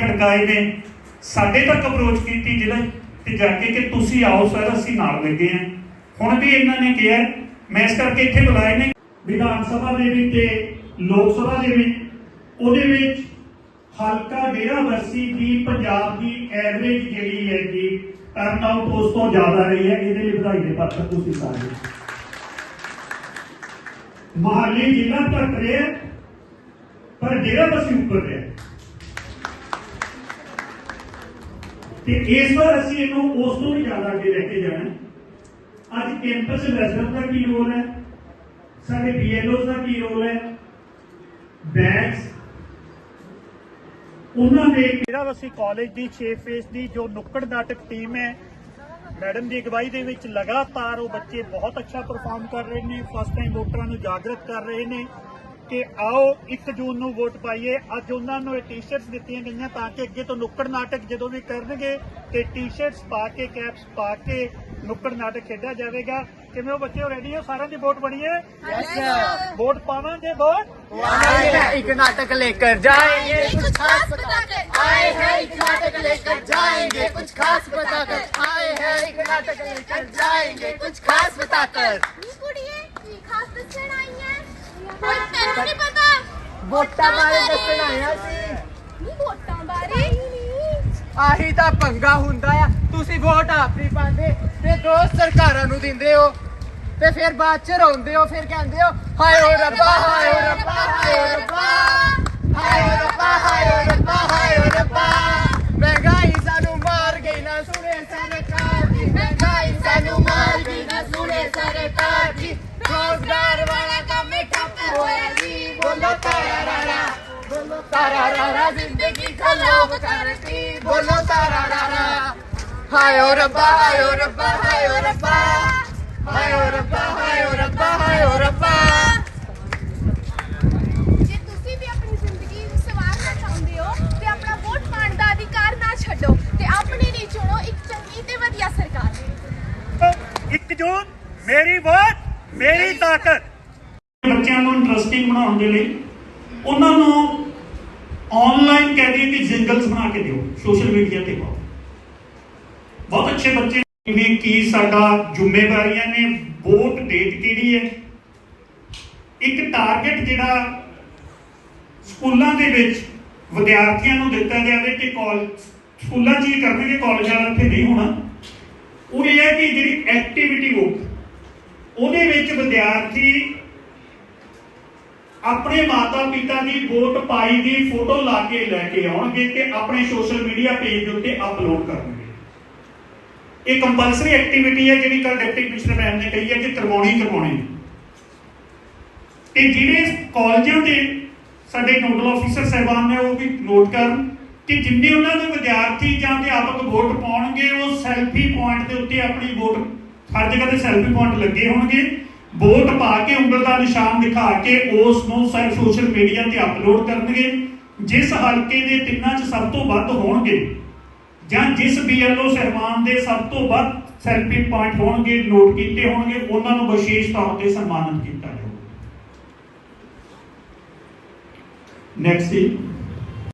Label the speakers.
Speaker 1: ਖੜਕਾਏ ਨੇ। ਸਾਡੇ ਤੱਕ ਅਪਰੋਚ ਕੀਤੀ ਜ਼ਿਲ੍ਹਾ ਤੇ ਜਾ ਕੇ ਕਿ ਤੁਸੀਂ ਆਓ ਸਰ, ਅਸੀਂ ਨਾਲ ਲੱਗੇ ਆ ਹੁਣ ਵੀ ਇਹਨਾਂ ਨੇ ਕਿਹਾ, ਮੈਂ ਇਸ ਕਰਕੇ ਇੱਥੇ ਬੁਲਾਏ ਨੇ। ਵਿਧਾਨ ਸਭਾ ਦੇ ਵਿੱਚ ਤੇ ਲੋਕ ਸਭਾ ਦੇ ਵਿੱਚ, ਉਹਦੇ ਵਿੱਚ ਹਲਕਾ ਡੇਰਾ ਬਰਸੀ ਦੀ ਪੰਜਾਬ ਦੀ ਐਵਰੇਜ ਜਿਹੜੀ ਹੈ ਜੀ ਟਰਨ ਆਊਟ ਉਸ ਤੋਂ ਜ਼ਿਆਦਾ ਰਹੀ ਹੈ। ਇਹਦੇ ਲਈ ਵਧਾਈ ਦੇ ਪਾਤਰ ਤੁਸੀਂ ਸਾਰੇ ਮਹਾਲੀ ਜ਼ਿਲ੍ਹਾ ਘਟ ਰਿਹਾ, ਪਰ ਡੇਰਾ ਬਰਸੀ ਉੱਪਰ ਰਿਹਾ। ਤੇ ਇਸ ਵਾਰ ਅਸੀਂ ਇਹਨੂੰ ਉਸ ਤੋਂ ਵੀ ਜ਼ਿਆਦਾ ਅੱਗੇ ਲੈ ਕੇ ਜਾਣਾ ਅੱਜ ਕੈਂਪਸ ਰੈਜ਼ੀਡੈਂਟ ਦਾ ਕੀ ਰੋਲ ਹੈ? ਸਾਡੇ ਬੀਐਲਓਸ ਦਾ ਕੀ ਰੋਲ ਹੈ? ਬੈਗਸ ਉਹਨਾਂ ਦੇ ਜਿਹੜਾ ਅਸੀਂ ਕਾਲਜ ਦੀ 6 ਫੇਸ ਦੀ ਜੋ ਨੁੱਕੜ ਨਾਟਕ ਟੀਮ ਹੈ ਮੈਡਮ ਦੀ ਅਗਵਾਈ ਦੇ ਵਿੱਚ ਲਗਾਤਾਰ ਉਹ ਬੱਚੇ ਬਹੁਤ ਅੱਛਾ ਪਰਫਾਰਮ ਕਰ ਰਹੇ ਨੇ ਫਸਟ ਟਾਈਮ ਵੋਟਰਾਂ ਨੂੰ ਜਾਗਰਤ ਕਰ ਰਹੇ ਨੇ। ਕਿ ਆਓ 1 ਜੂਨ ਨੂੰ ਵੋਟ ਪਾਈਏ ਅੱਜ ਉਹਨਾਂ ਨੂੰ ਇਹ ਟੀ-ਸ਼ਰਟਸ ਦਿੱਤੀਆਂ ਗਈਆਂ ਤਾਂ ਕਿ ਅੱਗੇ ਤੋਂ ਨੁੱਕੜ ਨਾਟਕ ਜਦੋਂ ਵੀ ਕਰਨਗੇ ਤੇ ਟੀ-ਸ਼ਰਟਸ ਪਾ ਕੇ ਕੈਪਸ ਪਾ ਕੇ ਨੁੱਕੜ ਨਾਟਕ ਖੇਡਿਆ ਜਾਵੇਗਾ ਕਿਵੇਂ ਉਹ ਬੱਚੇ ਰੈਡੀ ਹੋ ਸਾਰਿਆਂ ਦੀ ਵੋਟ ਬਣੀ ਹੈ
Speaker 2: यस
Speaker 1: ਵੋਟ ਪਾਵਾਂਗੇ ਵੋਟ
Speaker 2: एक नाटक लेकर जाएंगे
Speaker 3: कुछ खास बताकर
Speaker 2: आए हैं एक नाटक लेकर जाएंगे कुछ खास बताकर आए हैं एक नाटक लेकर जाएंगे कुछ खास बताकर
Speaker 3: ਕੋਈ ਤੈਨੂੰ ਨਹੀਂ ਪਤਾ?
Speaker 2: ਵੋਟਾਂ ਬਾਰੇ ਦੱਸਣ ਆਇਆ ਸੀ।
Speaker 3: ਨੀ ਵੋਟਾਂ ਬਾਰੇ?
Speaker 2: ਆਹੀ ਤਾਂ ਪੰਗਾ ਹੁੰਦਾ ਆ। ਤੁਸੀਂ ਵੋਟ ਆਪ ਨਹੀਂ ਪਾਉਂਦੇ ਤੇ ਦੋਸਤ ਸਰਕਾਰਾਂ ਨੂੰ ਦਿੰਦੇ ਹੋ। ਤੇ ਫਿਰ ਬਾਅਦ ਚ ਰੋਂਦੇ ਹੋ ਫਿਰ ਕਹਿੰਦੇ ਹੋ ਹਾਏ ਓ ਰੱਬਾ ਹਾਏ ਓ ਰੱਬਾ ਹਾਏ ਓ ਰੱਬਾ ਹਾਏ ਓ ਰੱਬਾ ਹਾਏ ਓ ਰੱਬਾ ਹਾਏ ਓ ਰੱਬਾ। ਤਾਰਾ ਰਾਰਾ ਜ਼ਿੰਦਗੀ ਖਰਾਬ ਕਰਤੀ ਬੋਲੋ ਤਾਰਾ ਰਾਰਾ ਹਾਏ ਓ ਰੱਬਾ ਹਾਏ ਓ ਰੱਬਾ ਹਾਏ ਓ ਰੱਬਾ। ਹਾਏ ਓ ਰੱਬਾ ਹਾਏ ਓ ਰੱਬਾ ਹਾਏ ਓ ਰੱਬਾ।
Speaker 3: ਜੇ ਤੁਸੀਂ ਵੀ ਆਪਣੀ ਜ਼ਿੰਦਗੀ ਨੂੰ ਸਵਾਰਨਾ ਚਾਹੁੰਦੇ ਹੋ ਤੇ ਆਪਣਾ ਵੋਟ ਪਾਉਣ ਦਾ ਅਧਿਕਾਰ ਨਾ ਛੱਡੋ ਤੇ ਆਪਣੀ ਲਈ ਚੁਣੋ ਇੱਕ ਚੰਗੀ ਤੇ ਵਧੀਆ ਸਰਕਾਰ।
Speaker 1: 1 ਜੂਨ ਮੇਰੀ ਵੋਟ ਮੇਰੀ ਤਾਕਤ। ਬੱਚਿਆਂ ਨੂੰ ਇੰਟਰਸਟਿੰਗ ਬਣਾਉਣ ਦੇ ਲਈ ਉਹਨਾਂ ਨੂੰ ਆਨਲਾਈਨ ਕਹਿ ਦਈਏ ਕਿ ਜਿੰਗਲਸ ਬਣਾ ਕੇ ਦਿਓ? ਸੋਸ਼ਲ ਮੀਡੀਆ ਤੇ ਪਾਓ। ਬਹੁਤ ਅੱਛੇ ਬੱਚੇ ਨੇ। ਕੀ ਸਾਡਾ ਜ਼ਿੰਮੇਵਾਰੀਆਂ ਨੇ, ਵੋਟ ਡੇਟ ਕਿਹੜੀ ਹੈ? ਇੱਕ ਟਾਰਗੇਟ ਜਿਹੜਾ ਸਕੂਲਾਂ ਦੇ ਵਿੱਚ ਵਿਦਿਆਰਥੀਆਂ ਨੂੰ ਦਿੱਤਾ ਜਾਵੇ ਕਿ ਕਾਲਜ ਸਕੂਲਾਂ 'ਚ ਹੀ ਕਰਨਗੇ ਕਾਲਜਾਂ ਦਾ ਇੱਥੇ ਨਹੀਂ ਹੋਣਾ। ਉਹ ਇਹ ਹੈ ਕਿ ਜਿਹੜੀ ਐਕਟੀਵਿਟੀ ਬੁੱਕ ਉਹਦੇ ਵਿੱਚ ਵਿਦਿਆਰਥੀ ਆਪਣੇ ਮਾਤਾ ਪਿਤਾ ਦੀ ਵੋਟ ਪਾਈ ਦੀ ਫੋਟੋ ਲਾ ਕੇ ਲੈ ਕੇ ਆਉਣਗੇ ਤੇ ਆਪਣੇ ਸੋਸ਼ਲ ਮੀਡੀਆ ਪੇਜ ਉੱਤੇ ਅਪਲੋਡ ਕਰਨਗੇ। ਇਹ ਕੰਪਲਸਰੀ ਐਕਟੀਵਿਟੀ ਹੈ ਜਿਹੜੀ ਕੱਲ ਡਿਪਟੀ ਕਮਿਸ਼ਨਰ ਮੈਮ ਨੇ ਕਹੀ ਹੈ ਕਿ ਕਰਵਾਉਣੀ ਕਰਵਾਉਣੀ ਤੇ ਜਿਹੜੇ ਕਾਲਜਾਂ ਦੇ ਸਾਡੇ ਨੋਡਲ ਅਫੀਸਰ ਸਾਹਿਬਾਨ ਨੇ ਉਹ ਵੀ ਨੋਟ ਕਰਨ ਕਿ ਜਿੰਨੇ ਉਹਨਾਂ ਦੇ ਵਿਦਿਆਰਥੀ ਜਾਂ ਅਧਿਆਪਕ ਵੋਟ ਪਾਉਣਗੇ, ਉਹ ਸੈਲਫੀ ਪੁਆਇੰਟ ਦੇ ਉੱਤੇ ਆਪਣੀ ਵੋਟ, ਹਰ ਜਗ੍ਹਾ ਤੇ ਸੈਲਫੀ ਪੁਆਇੰਟ ਲੱਗੇ ਹੋਣਗੇ। ਵੋਟ ਪਾ ਕੇ ਉਂਗਲ ਦਾ ਨਿਸ਼ਾਨ ਦਿਖਾ ਕੇ ਉਸ ਨੂੰ ਸਾਰੇ ਸੋਸ਼ਲ ਮੀਡੀਆ ਤੇ ਅਪਲੋਡ ਕਰਨਗੇ। ਜਿਸ ਹਲਕੇ ਦੇ ਤਿੰਨਾਂ 'ਚ ਸਭ ਤੋਂ ਵੱਧ ਹੋਣਗੇ ਜਾਂ ਜਿਸ ਬੀਐਲਓ ਸਹਿਬਾਨ ਦੇ ਸਭ ਤੋਂ ਵੱਧ ਸੈਲਫੀ ਪੁਆਇੰਟ ਹੋਣਗੇ ਨੋਟ ਕੀਤੇ ਹੋਣਗੇ, ਉਹਨਾਂ ਨੂੰ ਵਿਸ਼ੇਸ਼ ਤੌਰ ਤੇ ਸਨਮਾਨਿਤ ਕੀਤਾ ਜਾਊਗਾ। ਨੈਕਸਟ